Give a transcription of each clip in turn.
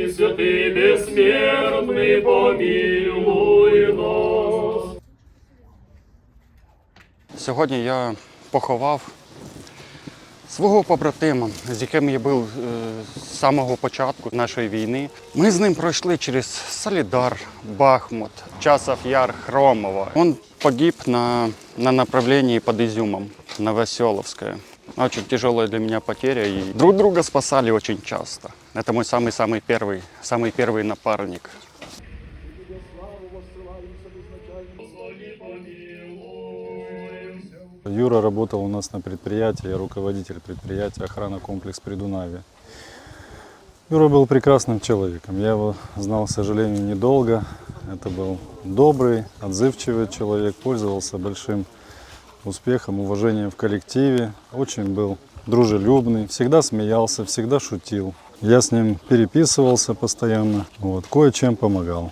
и святый бессмертный, помилуй нас. Сьогодні я поховав свого побратима, з яким я був е, з самого початку нашої війни. Ми з ним пройшли через Солідар, Бахмут, Часов Яр, Хромово. Він погиб на, на направлении под Изюмом, Новоселовское. Очень тяжелая для меня потеря. И друг друга спасали очень часто. Это мой самый-самый первый, самый первый напарник. Юра работал у нас на предприятии, руководитель предприятия охрана комплекс Придунаве. Юра был прекрасным человеком. Я его знал, к сожалению, недолго. Это был добрый, отзывчивый человек, пользовался большим успехом, уважением в коллективе. Очень был дружелюбный, всегда смеялся, всегда шутил. Я с ним переписывался постоянно, вот, кое-чем помогал,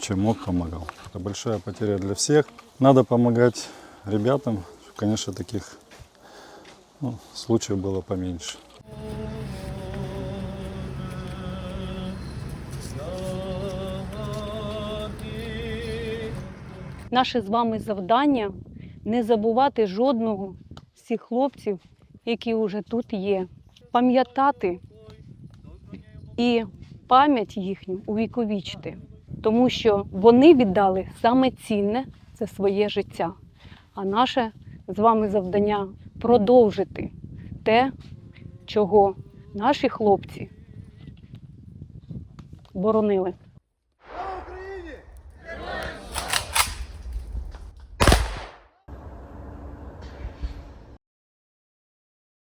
чем мог помогал. Это большая потеря для всех. Надо помогать ребятам, конечно, таких ну, случаев было поменьше. Наше з вами завдання не забувати жодного з цих хлопців, які вже тут є. Пам'ятати і пам'ять їхню увіковічити, тому що вони віддали саме цінне це своє життя. А наше з вами завдання продовжити те, чого наші хлопці боронили.